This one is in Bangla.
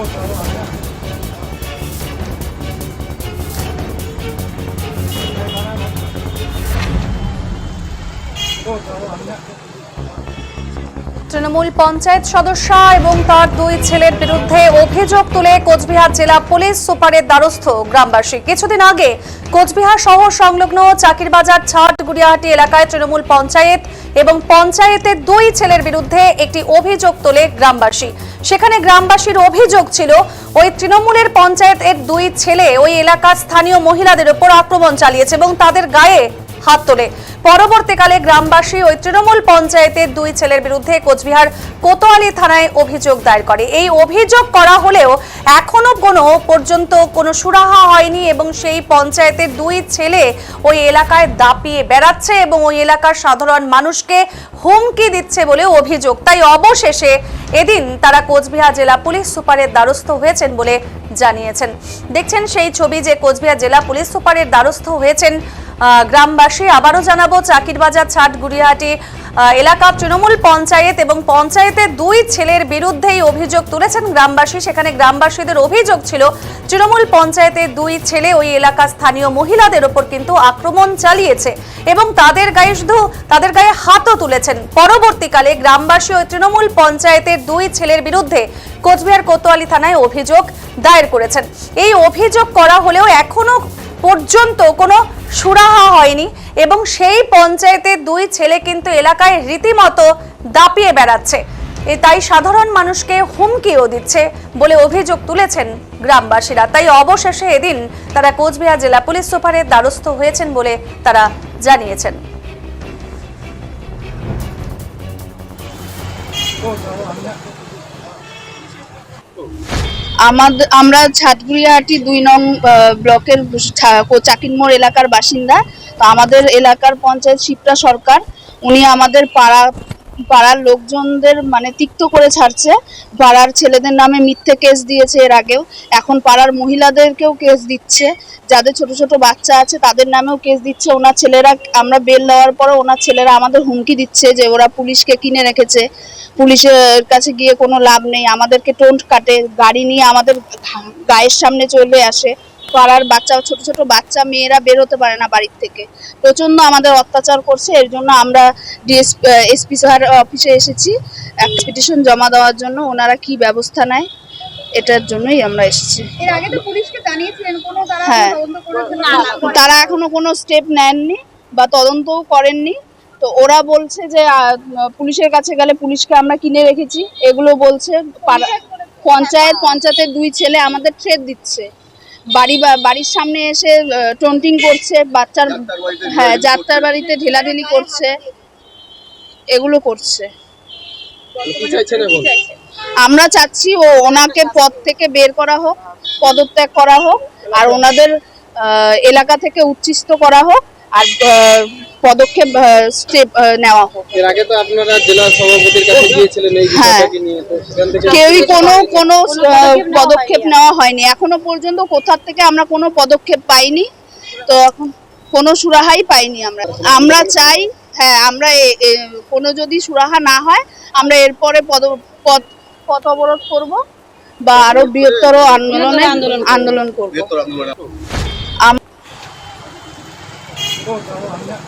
Oh, তৃণমূল পঞ্চায়েত সদস্য এবং তার দুই ছেলের বিরুদ্ধে অভিযোগ তুলে কোচবিহার জেলা পুলিশ সুপারের দ্বারস্থ গ্রামবাসী। কিছুদিন আগে কোচবিহার শহর সংলগ্ন চাকিরবাজার ছাট গুড়িয়াহাটি এলাকায় তৃণমূল পঞ্চায়েত এবং পঞ্চায়েতের দুই ছেলের বিরুদ্ধে একটি অভিযোগ তোলে গ্রামবাসী। সেখানে গ্রামবাসীর অভিযোগ ছিল, ওই তৃণমূলের পঞ্চায়েতের দুই ছেলে ওই এলাকার স্থানীয় মহিলাদের উপর আক্রমণ চালিয়েছে এবং তাদের গায়ে হাত তোলে। পরবর্তীকালে গ্রামবাসী ওই তৃণমূল পঞ্চায়েতের দুই ছেলের বিরুদ্ধে কোচবিহার কোতোয়ালি থানায় অভিযোগ দায়ের করে। এই অভিযোগ করা হলেও এখনও কোনো পর্যন্ত কোনো সুরাহা হয়নি এবং সেই পঞ্চায়েতের দুই ছেলে ওই এলাকায় দাপিয়ে বেড়াচ্ছে এবং ওই এলাকার সাধারণ মানুষকে হুমকি দিচ্ছে বলে অভিযোগ। তাই অবশেষে এদিন তারা কোচবিহার জেলা পুলিশ সুপারের দ্বারস্থ হয়েছেন বলে জানিয়েছেন। দেখছেন সেই ছবি যে কোচবিহার জেলা পুলিশ সুপারের দ্বারস্থ হয়েছেন গ্রামবাসী। আবারও জানাব চাকিরবাজার ছাট গুড়িয়াহাটি আহ, এলাকার তৃণমূল পঞ্চায়েত এবং পঞ্চায়েতের দুই ছেলের বিরুদ্ধেই অভিযোগ তুলেছেন গ্রামবাসী। সেখানে গ্রামবাসীদের অভিযোগ ছিল তৃণমূল পঞ্চায়েতের দুই ছেলে ওই এলাকার স্থানীয় মহিলাদের ওপর কিন্তু আক্রমণ চালিয়েছে এবং তাদের গায়ে শুধু তাদের গায়ে হাতও তুলেছেন। পরবর্তীকালে গ্রামবাসী ওই তৃণমূল পঞ্চায়েতের দুই ছেলের বিরুদ্ধে কোচবিহার কোতোয়ালি থানায় অভিযোগ দায়ের করেছেন। এই অভিযোগ করা হলেও এখনও পর্যন্ত কোনো সুরাহা হয়নি এবং সেই পঞ্চায়েতের দুই ছেলে কিন্তু এলাকায় রীতিমতো দাপিয়ে বেড়াচ্ছে। তাই সাধারণ মানুষকে হুমকিও দিচ্ছে বলে অভিযোগ তুলেছেন গ্রামবাসীরা। তাই অবশেষে এদিন তারা কোচবিহার জেলা পুলিশ সুপারের দ্বারস্থ হয়েছেন বলে তারা জানিয়েছেন। আমাদের আমরা ছাতগুড়িয়াহাটি দুই নং ব্লকের চাকিনমোড় এলাকার বাসিন্দা। তো আমাদের এলাকার পঞ্চায়েত শিপ্রা সরকার। উনি আমাদের পাড়া পাড়ার লোকজনদের মানে তিক্ত করে ছাড়ছে। পাড়ার ছেলেদের নামে মিথ্যে কেস দিয়েছে এর আগেও। এখন পাড়ার মহিলাদেরকেও কেস দিচ্ছে। যাদের ছোট ছোট বাচ্চা আছে তাদের নামেও কেস দিচ্ছে। ওনার ছেলেরা, আমরা বেল দেওয়ার পরে ওনার ছেলেরা আমাদের হুমকি দিচ্ছে যে ওরা পুলিশকে কিনে রেখেছে। পুলিশের কাছে গিয়ে কোনো লাভ নেই। আমাদেরকে টোন্ট কাটে। গাড়ি নিয়ে আমাদের গায়ের সামনে চলে আসে। পাড়ার বাচ্চা ছোট ছোট বাচ্চা মেয়েরা বেরোতে পারে না বাড়ির থেকে। প্রচণ্ড আমাদের অত্যাচার করছে এর জন্য আমরা ডিএস এসপি স্যার অফিসে এসেছি। একটা পিটিশন জমা দেওয়ার জন্য ওনারা কি ব্যবস্থা নেয় এটার জন্যই আমরা এসেছি। এর আগে তো পুলিশকে জানিয়েছিলেন কোনো তারা হ্যাঁ। তারা এখনও কোনো স্টেপ নেননি বা তদন্তও করেননি। তো ওরা বলছে যে পুলিশের কাছে গেলে পুলিশকে আমরা কিনে রেখেছি। এগুলো বলছে পঞ্চায়েত পঞ্চায়েতের দুই ছেলে আমাদের থ্রেট দিচ্ছে। বাড়ি বাড়ির সামনে এসে টন্টিং করছে, বাচ্চার হ্যাঁ যাত্রার বাড়িতে ঢেলাঢেলি করছে, এগুলো করছে। আমরা চাচ্ছি ও ওনাকে পদ থেকে বের করা হোক, পদত্যাগ করা হোক, আর ওনাদের এলাকা থেকে উচ্ছিষ্ট করা হোক। আর পদক্ষেপ স্টেপ নেওয়া হোক। এর আগে তো আপনারা জেলা সভাপতির কাছে গিয়েছিলেন এই হ্যাঁ। বিষয়টাকে নিয়ে তো সেখান থেকে কেউই কোনো কোনো পদক্ষেপ নেওয়া হয়নি। এখনও পর্যন্ত কোথার থেকে আমরা কোনো পদক্ষেপ পাইনি। তো এখন কোনো সুরাহাই পাইনি আমরা। আমরা চাই হ্যাঁ আমরা কোনো যদি সুরাহা না হয় আমরা এরপরে পদ পথ পথ অবরোধ করব বা আরও বৃহত্তর আন্দোলনে আন্দোলন করব। Oh,